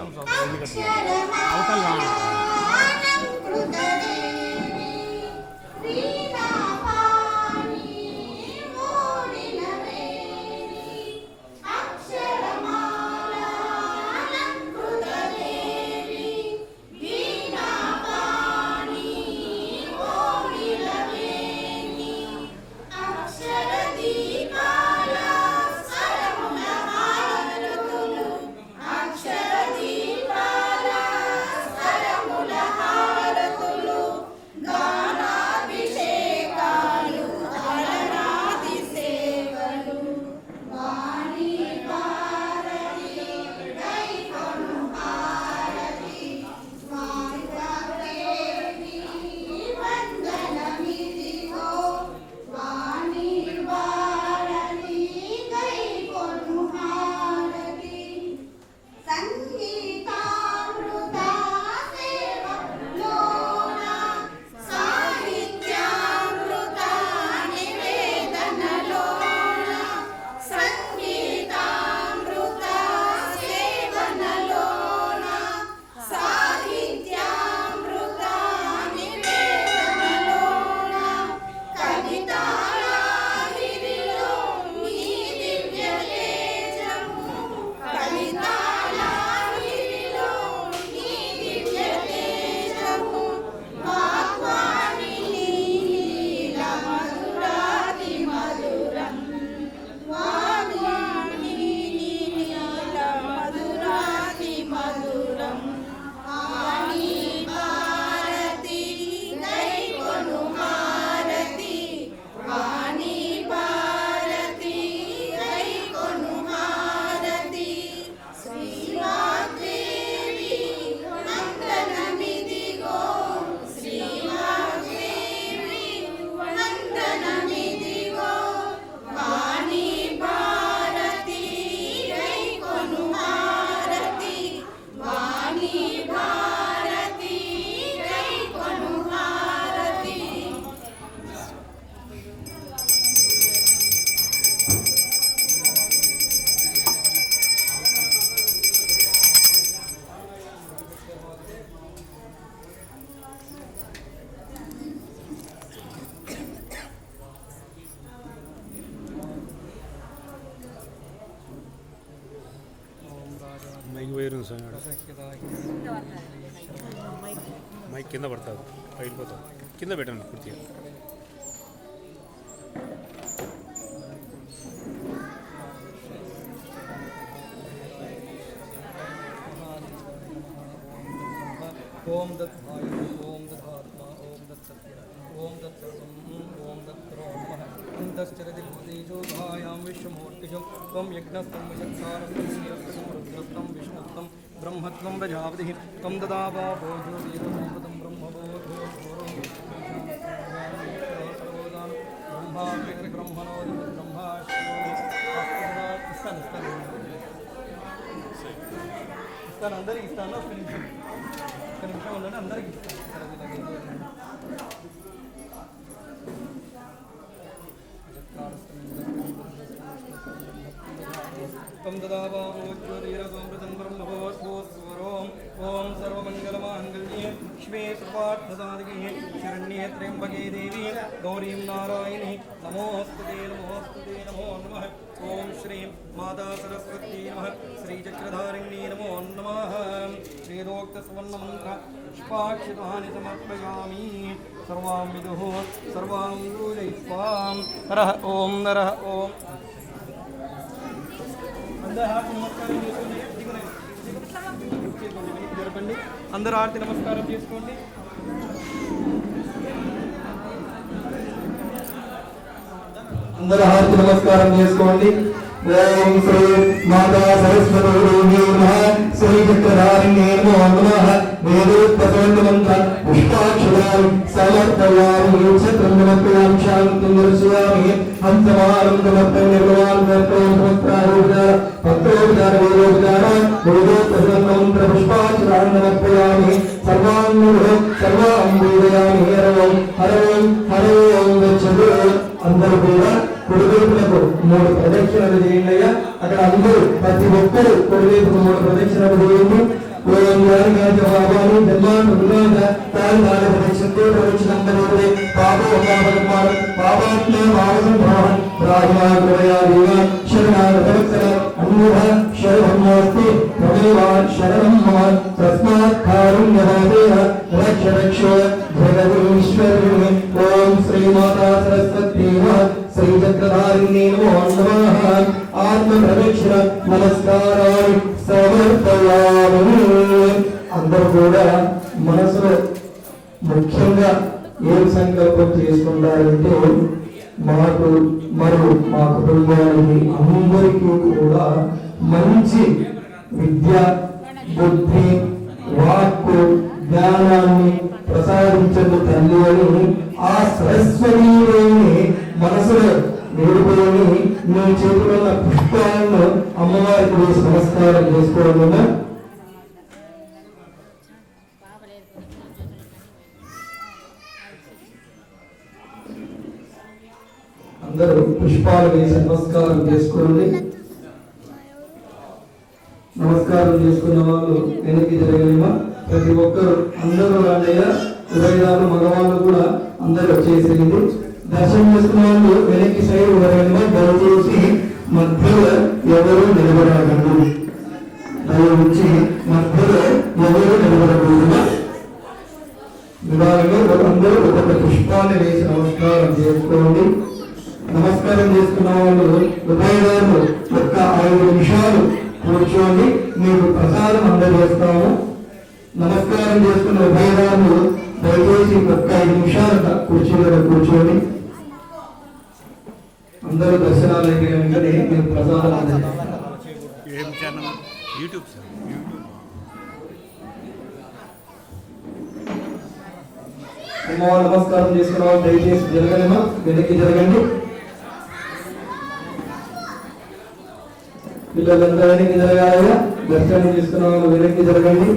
అవతల మైక్ కింద పడుతుంది పైపోతుంది కింద పెట్టండి పూర్తిగా. ఓం దత్ భాయ ఓం దధాత్మ ఓం దత్ సత్య ఓం దత్ సర్వం ఓం దత్ బ్రహ్మ అంతశ్చరతి భూతేజోధాయాం విశ్వమూర్తిజం. త్వం యజ్ఞస్తం విచక్షారం శ్రీయస్తం రుద్రస్తం విష్ణుస్తం బ్రహ్మత్వం ప్రజాపతి త్వం దదావా భోజో వీరమృతం బ్రహ్మబోధో బ్రహ్మా బ్రహ్మణో బ్రహ్మా ఇస్తాను ఇస్తాను ఇస్తాను అందరికి ఇస్తాను ఒక్క నిమిషం ఒక్క నిమిషం ఉండండి అందరికి ఇస్తాను ఇక్కడ వీళ్ళకి సర్వమంగళమాంగళ్యే శివే సర్వార్థసాధికే శరణ్యే త్ర్యంబకే దేవి గౌరీం నారాయణి నమోస్తుతే నమోస్తుతే నమో నమః ఓం శ్రీం మాతా సరస్వతీ నమః శ్రీచక్రధారిణ్యే నమో నమః శ్రీరోక్తసువర్ణమంత్ర పుష్పాక్షితాని సమర్పయామి సర్వాం విదుః సర్వాం పూజయిత్వాం నరః ఓం నరః ఓం అందరూ హారతి నమస్కారం చేసుకోండి దిగునే. చేసుకోండి, వెనక్కి జరపండి. అందరూ ఆర్తి నమస్కారం చేసుకోండి. అందరూ హారతి నమస్కారం చేసుకోండి. ఓం శ్రీ మాతా సరస్వతి నమః. శ్రీ నమో నమః. పుష్పాక్షరాలు శాంతం దర్శయామి. మూడు ప్రదక్షిణలు చేయండి అయ్యా అక్కడ అందరూ ప్రతి ఒక్కరు కుడివైపుకు మూడు ప్రదక్షిణలు చేయండి ఓం యారిగా జవాబాలు జన్మాను విలోక తాయి తాళి ప్రదక్షిణతో ప్రదక్షిణం కరోదే పాపో పాపకుమార్ పాపాత్మే పాపసం భావం రాహిమా మాకు మరియు మా కుటుంబానికి అందరికీ కూడా మంచి విద్య బుద్ధి వాక్కు జ్ఞానాన్ని ప్రసాదించదు తల్లి అని ఆ సరస్వతీదేవిని మనసులో వేడుకొని మీ చేతిలో ఉన్న పుష్పాలను అమ్మవారికి నమస్కారం చేసుకోవడం అందరూ పుష్పాలు వేసి నమస్కారం చేసుకోండి. నమస్కారం చేసుకున్న వాళ్ళు వెనక్కి జరగలేమా ప్రతి ఒక్కరు అందరూ రాజయ్య ఉదయదారు మగవాళ్ళు కూడా అందరూ చేసేది దర్శనం చేసుకున్న వాళ్ళు వెనక్కి సైడ్ వరగలేమా దయచేసి మధ్యలో ఎవరు నిలబడగలరు దయవుంచి మధ్యలో ఎవరు నిలబడకూడదు. విభాగంలో అందరూ ఒక్కొక్క పుష్పాన్ని వేసి నమస్కారం చేసుకోండి. నమస్కారం చేసుకున్న వాళ్ళు ఉదయదారులు ఒక్క ఐదు నిమిషాలు కూర్చోండి మీకు ప్రసాదం అందజేస్తాము. నమస్కారం చేసుకున్న ఉభయదారులు దయచేసి ఒక్క ఐదు నిమిషాలు కూర్చోలో కూర్చోండి. అందరూ దర్శనాలు అయిపోయిన వెంటనే మీకు ప్రసాదం అందజేస్తాం. ఏం ఛానల్? YouTube sir YouTube. అమ్మవారు నమస్కారం చేసుకున్న వాళ్ళు దయచేసి జరగలేమా వెనక్కి జరగండి. పిల్లలంతా వెనక్కి జరగాలి దర్శనం చేసుకున్న వాళ్ళు వెనక్కి జరగండి.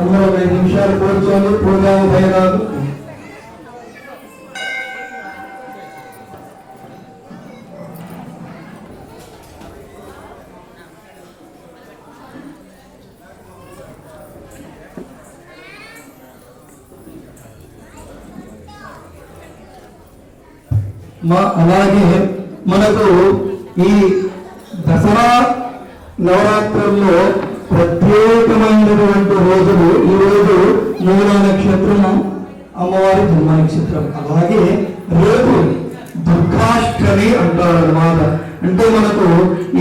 అందరూ ఒక ఐదు నిమిషాలు కూర్చోండి. పూర్వం భయరాదు మా అలాగే మనకు ఈ దసరా నవరాత్రుల్లో ప్రత్యేకమైనటువంటి రోజులు ఈ రోజు మూల నక్షత్రం అమ్మవారి జన్మ నక్షత్రం. అలాగే రేపు దుర్గాష్టమి అంటారు అన్నమాట అంటే మనకు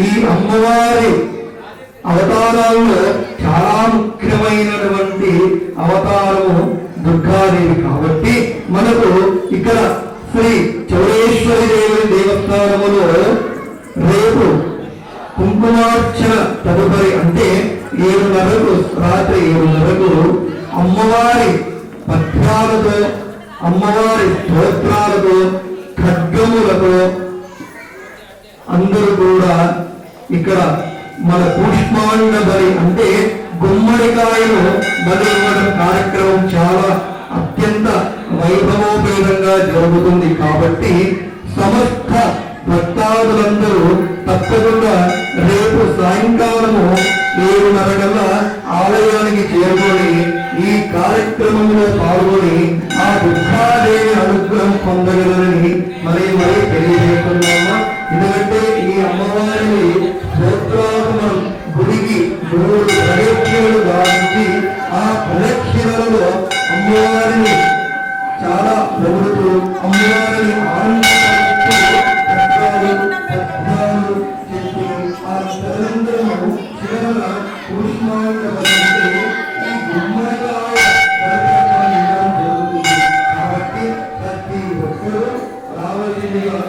ఈ అమ్మవారి అవతారాల్లో చాలా ముఖ్యమైనటువంటి అవతారము దుర్గాదేవి. కాబట్టి మనకు ఇక్కడ శ్రీ చౌరేశ్వరి దేవి దేవస్థానములో రేపు కుంకుమార్చన తదుపరి అంటే ఏడున్నరకు రాత్రి ఏడున్నరకు అమ్మవారి పద్యాలతో అమ్మవారి స్తోత్రాలతో ఖడ్గములతో అందరూ కూడా ఇక్కడ మన కూష్మాండ బలి అంటే గుమ్మడికాయలు బలి ఇవ్వడం కార్యక్రమం చాలా అత్యంత వైభవోపేతంగా జరుగుతుంది కాబట్టి సమస్త భక్తాదులందరూ తప్పకుండా రేపు సాయంకాలము ఏడున్నర కల్లా ఆలయానికి చేరుకొని ఈ కార్యక్రమంలో పాల్గొని ఆ దుఃఖాదేవి అనుగ్రహం పొందగలరని మరి మరి తెలియజేస్తున్నామా bendiga.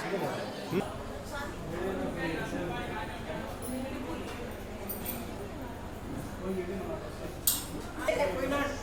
Thank you.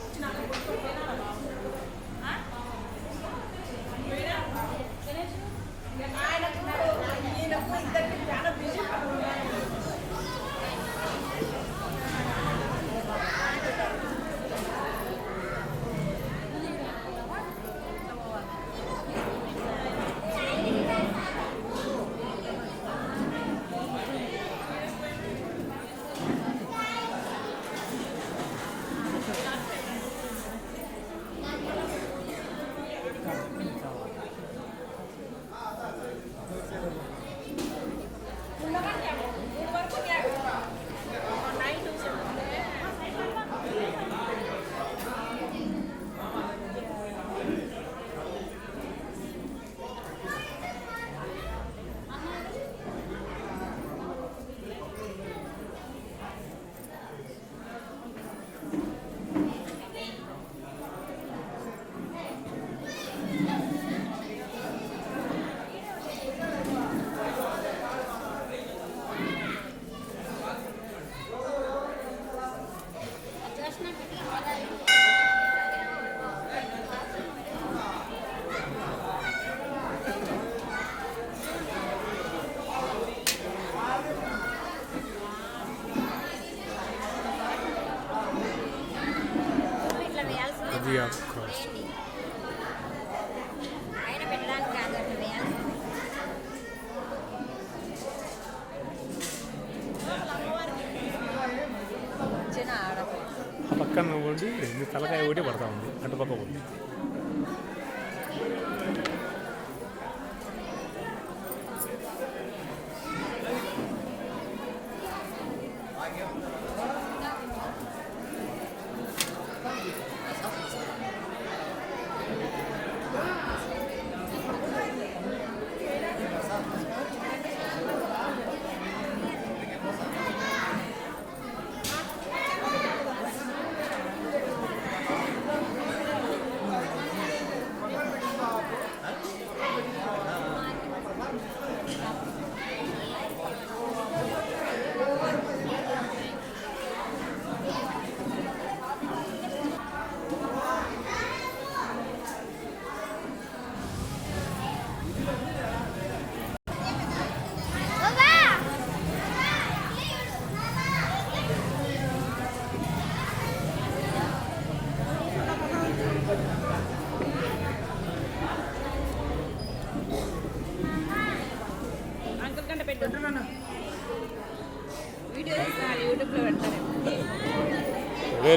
పక్కన ఉండి మీ తలకాయ ఒకటి పడతా ఉంది అటుపక్క పక్క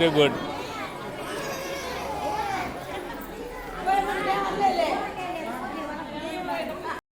very good.